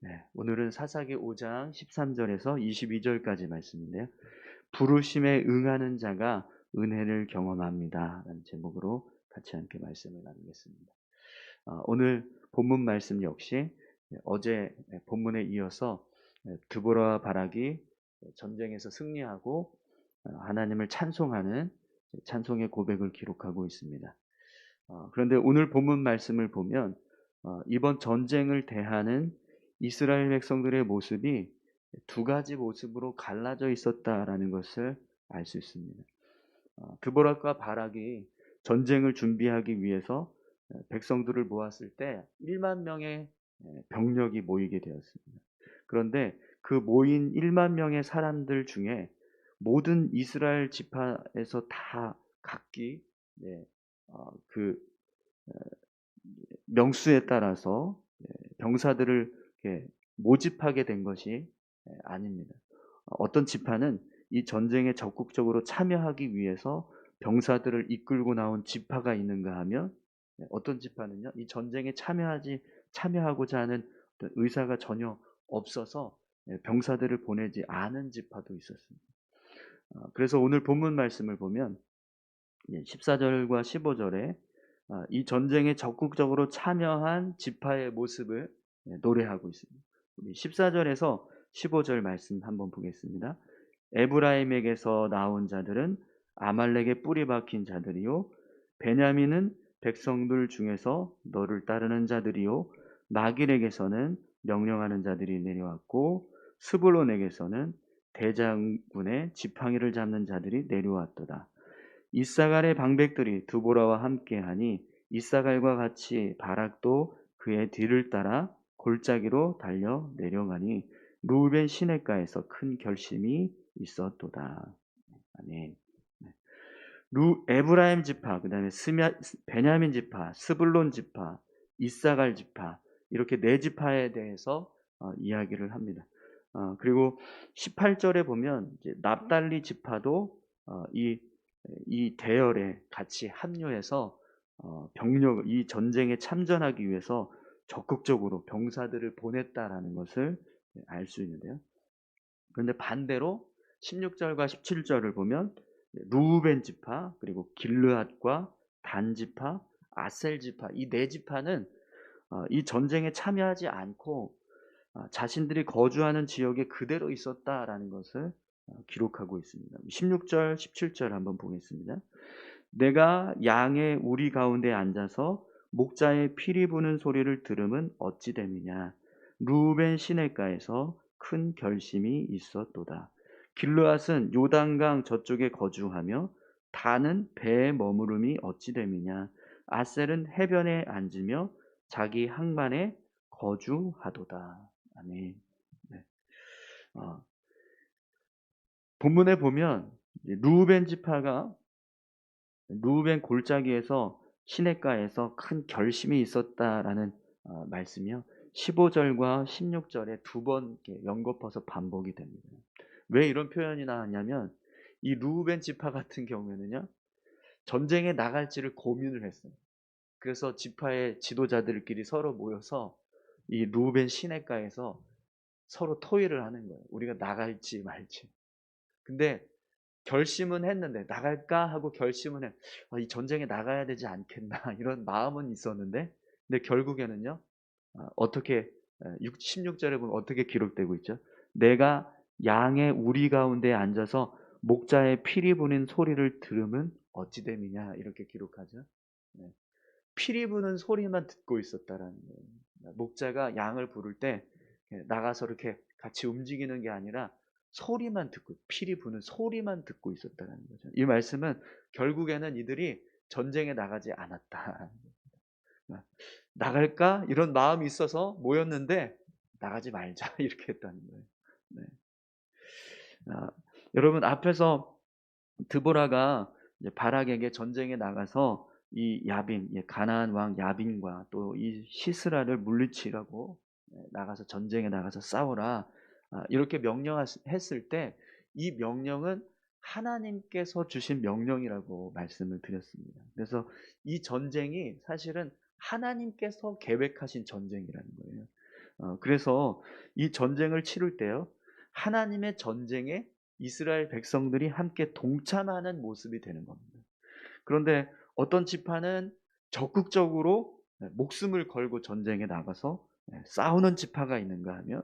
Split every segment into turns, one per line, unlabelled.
네, 오늘은 사사기 5장 13절에서 22절까지 말씀인데요. 부르심에 응하는 자가 은혜를 경험합니다. 라는 제목으로 같이 함께 말씀을 나누겠습니다. 어, 오늘 본문 말씀 역시 어제 본문에 이어서 드보라와 바락이 전쟁에서 승리하고 어, 하나님을 찬송하는 찬송의 고백을 기록하고 있습니다. 어, 그런데 오늘 본문 말씀을 보면 어, 이번 전쟁을 대하는 이스라엘 백성들의 모습이 두 가지 모습으로 갈라져 있었다라는 것을 알 수 있습니다. 드보락과 바락이 전쟁을 준비하기 위해서 백성들을 모았을 때 1만 명의 병력이 모이게 되었습니다. 그런데 그 모인 1만 명의 사람들 중에 모든 이스라엘 지파에서 다 각기 네, 어, 그 어, 명수에 따라서 병사들을 모집하게 된 것이 아닙니다. 어떤 지파는 이 전쟁에 적극적으로 참여하기 위해서 병사들을 이끌고 나온 지파가 있는가 하면 어떤 지파는요 이 전쟁에 참여하지 참여하고자 하는 의사가 전혀 없어서 병사들을 보내지 않은 지파도 있었습니다. 어, 그래서 오늘 본문 말씀을 보면 14절과 15절에 아, 이 전쟁에 적극적으로 참여한 지파의 모습을 예, 노래하고 있습니다. 14절에서 15절 말씀 한번 보겠습니다. 에브라임에게서 나온 자들은 아말렉에 뿌리 박힌 자들이요 베냐민은 백성들 중에서 너를 따르는 자들이요 마길에게서는 명령하는 자들이 내려왔고 스불론에게서는 대장군의 지팡이를 잡는 자들이 내려왔도다. 이사갈의 방백들이 두보라와 함께하니 이사갈과 같이 바락도 그의 뒤를 따라 골짜기로 달려 내려가니 루벤 시내가에서 큰 결심이 있었도다. 아멘. 네. 루 에브라임 지파, 그다음에 스냐, 베냐민 지파, 스불론 지파, 이사갈 지파 이렇게 네 지파에 대해서 어, 이야기를 합니다. 어, 그리고 18절에 보면 납달리 지파도 어, 이, 이 대열에 같이 합류해서 어, 병력 이 전쟁에 참전하기 위해서 적극적으로 병사들을 보냈다라는 것을 알 수 있는데요. 그런데 반대로 16절과 17절을 보면 루벤 지파 그리고 길르앗과 단 지파, 아셀 지파 이 네 지파는 어, 이 전쟁에 참여하지 않고 어, 자신들이 거주하는 지역에 그대로 있었다라는 것을 어, 기록하고 있습니다. 16절, 17절 한번 보겠습니다. 내가 양의 우리 가운데 앉아서 목자의 피리 부는 소리를 들으면 어찌 됨이냐. 루벤 시내가에서 큰 결심이 있었도다. 길르앗은 요단강 저쪽에 거주하며 다는 배에 머무름이 어찌 됨이냐. 아셀은 해변에 앉으며 자기 항만에 거주하도다. 아멘. 네. 어, 본문에 보면 루벤 지파가 루벤 골짜기에서 시내가에서 큰 결심이 있었다라는 어, 말씀이요. 15절과 16절에 두 번 연거퍼서 반복이 됩니다. 왜 이런 표현이 나왔냐면 이 루벤 지파 같은 경우에는요. 전쟁에 나갈지를 고민을 했어요. 그래서 지파의 지도자들끼리 서로 모여서 이 루벤 시내가에서 서로 토의를 하는 거예요. 우리가 나갈지 말지. 근데 결심은 했는데 나갈까 하고 결심은 해. 아, 이 전쟁에 나가야 되지 않겠나 이런 마음은 있었는데 근데 결국에는요. 아, 어떻게 16절에 보면 어떻게 기록되고 있죠? 내가 양의 우리 가운데 앉아서 목자의 피리 부는 소리를 들으면 어찌 됨이냐 이렇게 기록하죠. 네. 피리 부는 소리만 듣고 있었다라는 거예요. 목자가 양을 부를 때 나가서 이렇게 같이 움직이는 게 아니라 소리만 듣고 피리 부는 소리만 듣고 있었다는 거죠. 이 말씀은 결국에는 이들이 전쟁에 나가지 않았다. 나갈까 이런 마음이 있어서 모였는데 나가지 말자 이렇게 했다는 거예요. 네. 아, 여러분 앞에서 드보라가 바락에게 전쟁에 나가서 이 야빈, 가나안 왕 야빈과 또 이 시스라를 물리치라고 네, 나가서 전쟁에 나가서 싸워라 아, 이렇게 명령했을 때 이 명령은 하나님께서 주신 명령이라고 말씀을 드렸습니다. 그래서 이 전쟁이 사실은 하나님께서 계획하신 전쟁이라는 거예요. 어, 어, 그래서 이 전쟁을 치를 때요. 하나님의 전쟁에 이스라엘 백성들이 함께 동참하는 모습이 되는 겁니다. 그런데 어떤 지파는 적극적으로 네, 목숨을 걸고 전쟁에 나가서 네, 싸우는 지파가 있는가 하면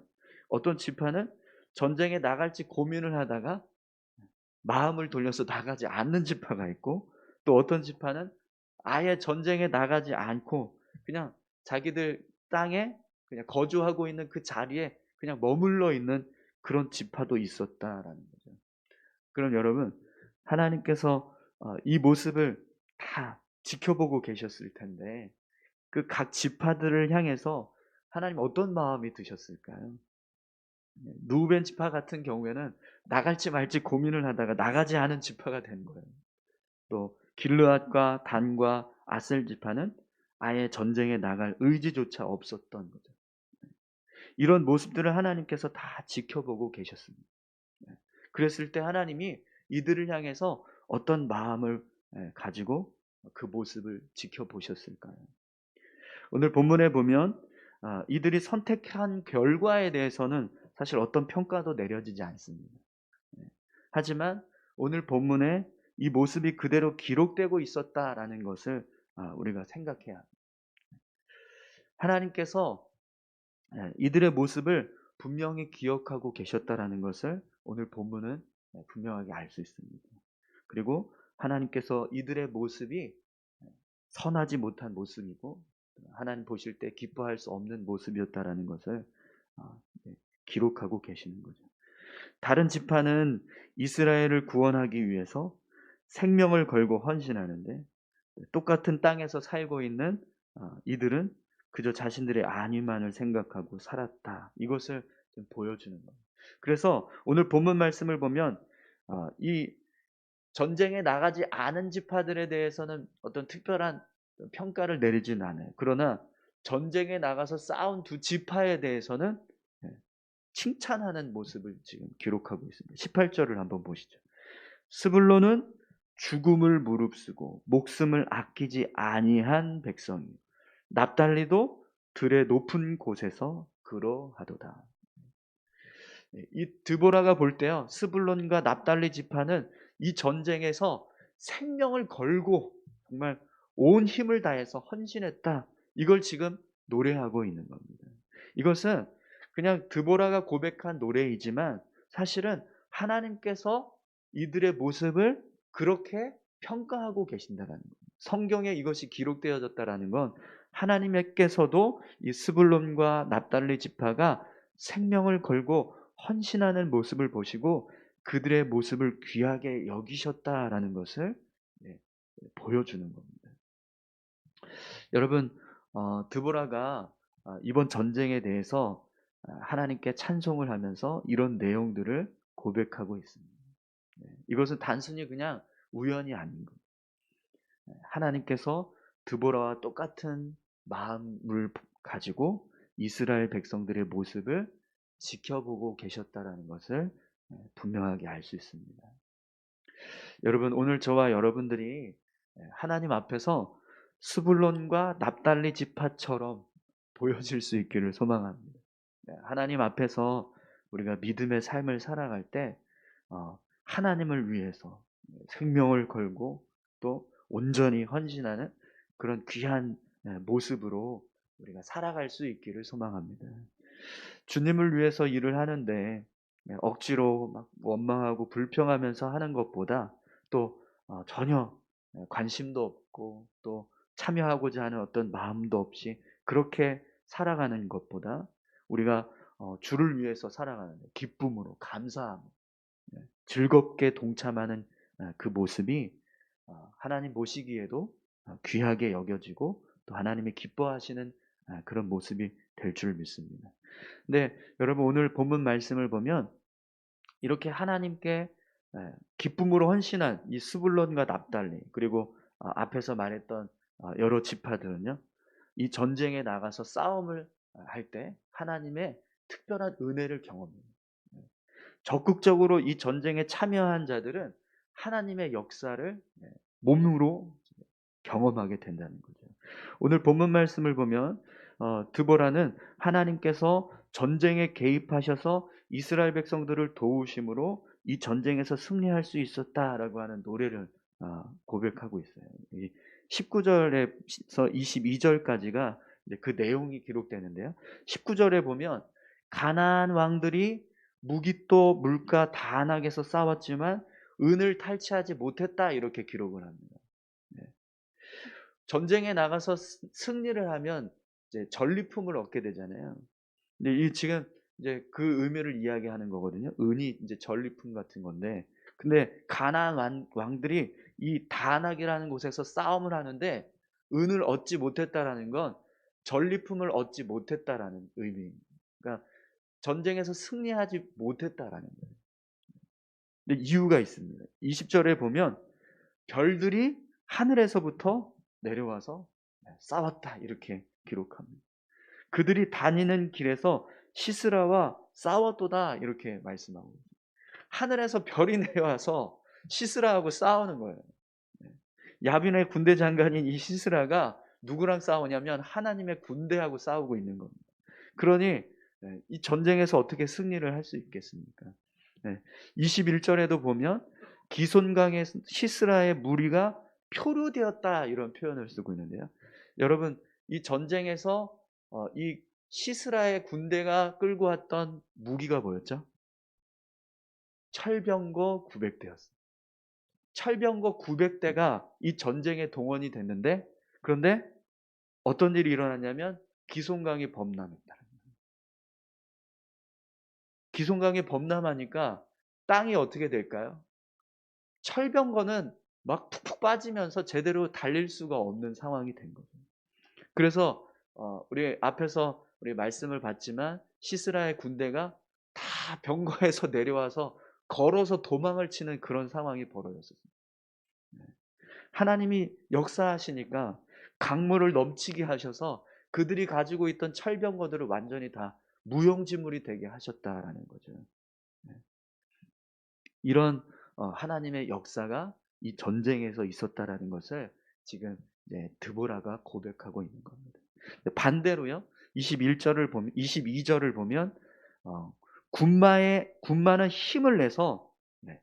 어떤 지파는 전쟁에 나갈지 고민을 하다가 마음을 돌려서 나가지 않는 지파가 있고 또 어떤 지파는 아예 전쟁에 나가지 않고 그냥 자기들 땅에 그냥 거주하고 있는 그 자리에 그냥 머물러 있는 그런 지파도 있었다라는 거죠. 그럼 여러분 하나님께서 어, 이 모습을 다 지켜보고 계셨을 텐데 그 각 지파들을 향해서 하나님 어떤 마음이 드셨을까요? 누벤 지파 같은 경우에는 나갈지 말지 고민을 하다가 나가지 않은 지파가 된 거예요. 또 길르앗과 단과 아셀 지파는 아예 전쟁에 나갈 의지조차 없었던 거죠. 이런 모습들을 하나님께서 다 지켜보고 계셨습니다. 그랬을 때 하나님이 이들을 향해서 어떤 마음을 가지고 그 모습을 지켜보셨을까요? 오늘 본문에 보면 아, 이들이 선택한 결과에 대해서는 사실 어떤 평가도 내려지지 않습니다. 네. 하지만 오늘 본문에 이 모습이 그대로 기록되고 있었다라는 것을 아, 우리가 생각해야 합니다. 하나님께서 네, 이들의 모습을 분명히 기억하고 계셨다라는 것을 오늘 본문은 네, 분명하게 알 수 있습니다. 그리고 하나님께서 이들의 모습이 선하지 못한 모습이고 하나님 보실 때 기뻐할 수 없는 모습이었다라는 것을 아, 기록하고 계시는 거죠. 다른 지파는 이스라엘을 구원하기 위해서 생명을 걸고 헌신하는데 똑같은 땅에서 살고 있는 아, 이들은 그저 자신들의 안위만을 생각하고 살았다. 이것을 보여주는 겁니다. 그래서 오늘 본문 말씀을 보면 아, 이 전쟁에 나가지 않은 지파들에 대해서는 어떤 특별한 평가를 내리진 않아요. 그러나 전쟁에 나가서 싸운 두 지파에 대해서는 예, 칭찬하는 모습을 지금 기록하고 있습니다. 18절을 한번 보시죠. 스불로는 죽음을 무릅쓰고 목숨을 아끼지 아니한 백성이 납달리도 들의 높은 곳에서 그러하도다. 예, 이 드보라가 볼 때요. 스불론과 납달리 지파는 이 전쟁에서 생명을 걸고 정말 온 힘을 다해서 헌신했다. 이걸 지금 노래하고 있는 겁니다. 이것은 그냥 드보라가 고백한 노래이지만 사실은 하나님께서 이들의 모습을 그렇게 평가하고 계신다는 겁니다. 성경에 이것이 기록되어졌다라는 건 하나님께서도 이 스불론과 납달리 지파가 생명을 걸고 헌신하는 모습을 보시고 그들의 모습을 귀하게 여기셨다라는 것을 네, 보여주는 겁니다. 여러분 어, 드보라가 어, 이번 전쟁에 대해서 어, 하나님께 찬송을 하면서 이런 내용들을 고백하고 있습니다. 네, 이것은 단순히 그냥 우연이 아닌 것. 네, 하나님께서 드보라와 똑같은 마음을 가지고 이스라엘 백성들의 모습을 지켜보고 계셨다라는 것을 네, 분명하게 알 수 있습니다. 여러분 오늘 저와 여러분들이 하나님 앞에서 스불론과 납달리 지파처럼 보여질 수 있기를 소망합니다. 네, 하나님 앞에서 우리가 믿음의 삶을 살아갈 때 어, 하나님을 위해서 생명을 걸고 또 온전히 헌신하는 그런 귀한 네, 모습으로 우리가 살아갈 수 있기를 소망합니다. 주님을 위해서 일을 하는데 네, 억지로 막 원망하고 불평하면서 하는 것보다 또 어, 전혀 관심도 없고 또 참여하고자 하는 어떤 마음도 없이 그렇게 살아가는 것보다 우리가 어, 주를 위해서 살아가는 기쁨으로 감사함, 네, 즐겁게 동참하는 아, 그 모습이 어, 하나님 보시기에도 어, 귀하게 여겨지고 또 하나님이 기뻐하시는 아, 그런 모습이 될 줄 믿습니다. 근데 여러분 오늘 본문 말씀을 보면 이렇게 하나님께 기쁨으로 헌신한 이 스불론과 납달리 그리고 앞에서 말했던 어, 여러 지파들은요, 이 전쟁에 나가서 싸움을 할 때 하나님의 특별한 은혜를 경험해요. 네. 적극적으로 이 전쟁에 참여한 자들은 하나님의 역사를 네, 몸으로 경험하게 된다는 거죠. 오늘 본문 말씀을 보면 어, 드보라는 하나님께서 전쟁에 개입하셔서 이스라엘 백성들을 도우심으로 이 전쟁에서 승리할 수 있었다라고 하는 노래를 아, 고백하고 있어요. 이 19절에서 22절까지가 그 내용이 기록되는데요. 19절에 보면 가나안 왕들이 무기또 물가 다낙에서 싸웠지만 은을 탈취하지 못했다 이렇게 기록을 합니다. 네. 전쟁에 나가서 스- 승리를 하면 이제 전리품을 얻게 되잖아요. 근데 이 지금 이제 그 의미를 이야기하는 거거든요. 은이 이제 전리품 같은 건데, 근데 가나안 왕- 왕들이 이 다낙이라는 곳에서 싸움을 하는데 은을 얻지 못했다라는 건 전리품을 얻지 못했다라는 의미입니다. 그러니까 전쟁에서 승리하지 못했다라는 거예요. 근데 이유가 있습니다. 20절에 보면 별들이 하늘에서부터 내려와서 싸웠다 이렇게 기록합니다. 그들이 다니는 길에서 시스라와 싸웠도다 이렇게 말씀하고 있습니다. 하늘에서 별이 내려와서 시스라하고 싸우는 거예요. 네. 야빈의 군대 장관인 이 시스라가 누구랑 싸우냐면 하나님의 군대하고 싸우고 있는 겁니다. 그러니 네, 이 전쟁에서 어떻게 승리를 할 수 있겠습니까? 네, 21절에도 보면 기손강의 시스라의 무리가 표류되었다 이런 표현을 쓰고 있는데요. 여러분 이 전쟁에서 어, 이 시스라의 군대가 끌고 왔던 무기가 뭐였죠? 철병거 900대였어요. 철병거 900대가 이 전쟁에 동원이 됐는데 그런데 어떤 일이 일어났냐면 기송강이 범람했다. 기송강이 범람하니까 땅이 어떻게 될까요? 철병거는 막 푹푹 빠지면서 제대로 달릴 수가 없는 상황이 된 거죠. 그래서 어, 우리 앞에서 우리 말씀을 봤지만 시스라의 군대가 다 병거에서 내려와서 걸어서 도망을 치는 그런 상황이 벌어졌어요. 네. 하나님이 역사하시니까 강물을 넘치게 하셔서 그들이 가지고 있던 철병거들을 완전히 다 무용지물이 되게 하셨다라는 거죠. 네. 이런 어, 하나님의 역사가 이 전쟁에서 있었다라는 것을 지금 드보라가 고백하고 있는 겁니다. 반대로요. 21절을 보면 22절을 보면 어, 군마의 군마는 힘을 내서 네,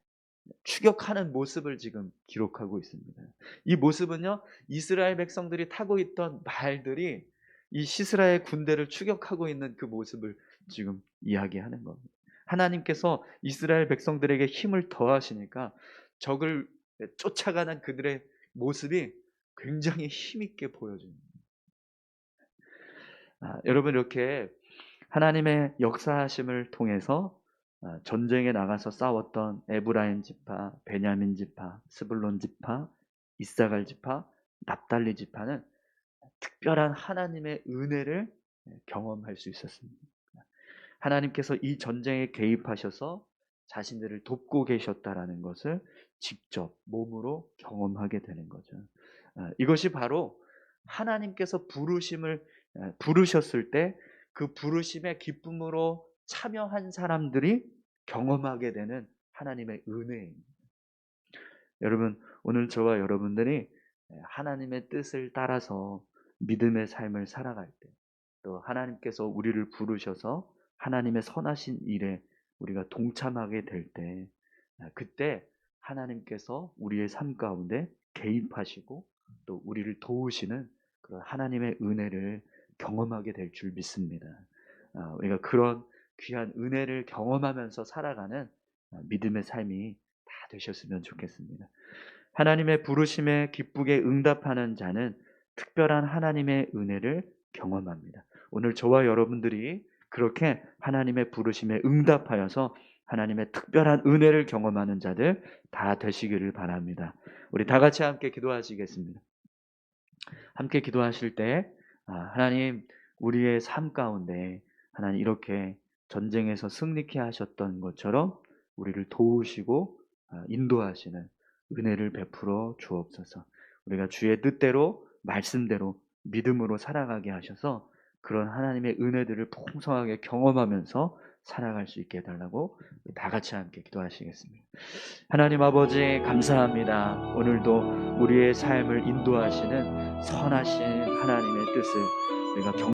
추격하는 모습을 지금 기록하고 있습니다. 이 모습은요. 이스라엘 백성들이 타고 있던 말들이 이 시스라의 군대를 추격하고 있는 그 모습을 지금 이야기하는 겁니다. 하나님께서 이스라엘 백성들에게 힘을 더하시니까 적을 쫓아가는 그들의 모습이 굉장히 힘있게 보여집니다. 아, 여러분 이렇게 하나님의 역사하심을 통해서 아, 전쟁에 나가서 싸웠던 에브라임 지파, 베냐민 지파, 스불론 지파, 이사갈 지파, 납달리 지파는 특별한 하나님의 은혜를 경험할 수 있었습니다. 하나님께서 이 전쟁에 개입하셔서 자신들을 돕고 계셨다라는 것을 직접 몸으로 경험하게 되는 거죠. 아, 이것이 바로 하나님께서 부르심을 아, 부르셨을 때 그 부르심의 기쁨으로 참여한 사람들이 경험하게 되는 하나님의 은혜입니다. 여러분, 오늘 저와 여러분들이 하나님의 뜻을 따라서 믿음의 삶을 살아갈 때, 또 하나님께서 우리를 부르셔서 하나님의 선하신 일에 우리가 동참하게 될 때, 그때 하나님께서 우리의 삶 가운데 개입하시고 또 우리를 도우시는 그런 하나님의 은혜를 경험하게 될 줄 믿습니다. 아, 우리가 그런 귀한 은혜를 경험하면서 살아가는 믿음의 삶이 다 되셨으면 좋겠습니다. 하나님의 부르심에 기쁘게 응답하는 자는 특별한 하나님의 은혜를 경험합니다. 오늘 저와 여러분들이 그렇게 하나님의 부르심에 응답하여서 하나님의 특별한 은혜를 경험하는 자들 다 되시기를 바랍니다. 우리 다 같이 함께 기도하시겠습니다. 함께 기도하실 때 아, 하나님 우리의 삶 가운데 하나님 이렇게 전쟁에서 승리케 하셨던 것처럼 우리를 도우시고 아, 인도하시는 은혜를 베풀어 주옵소서. 우리가 주의 뜻대로 말씀대로 믿음으로 살아가게 하셔서 그런 하나님의 은혜들을 풍성하게 경험하면서 살아갈 수 있게 해달라고 다 같이 함께 기도하시겠습니다. 하나님 아버지 감사합니다. 오늘도 우리의 삶을 인도하시는 선하신 하나님의 뜻을 우리가 경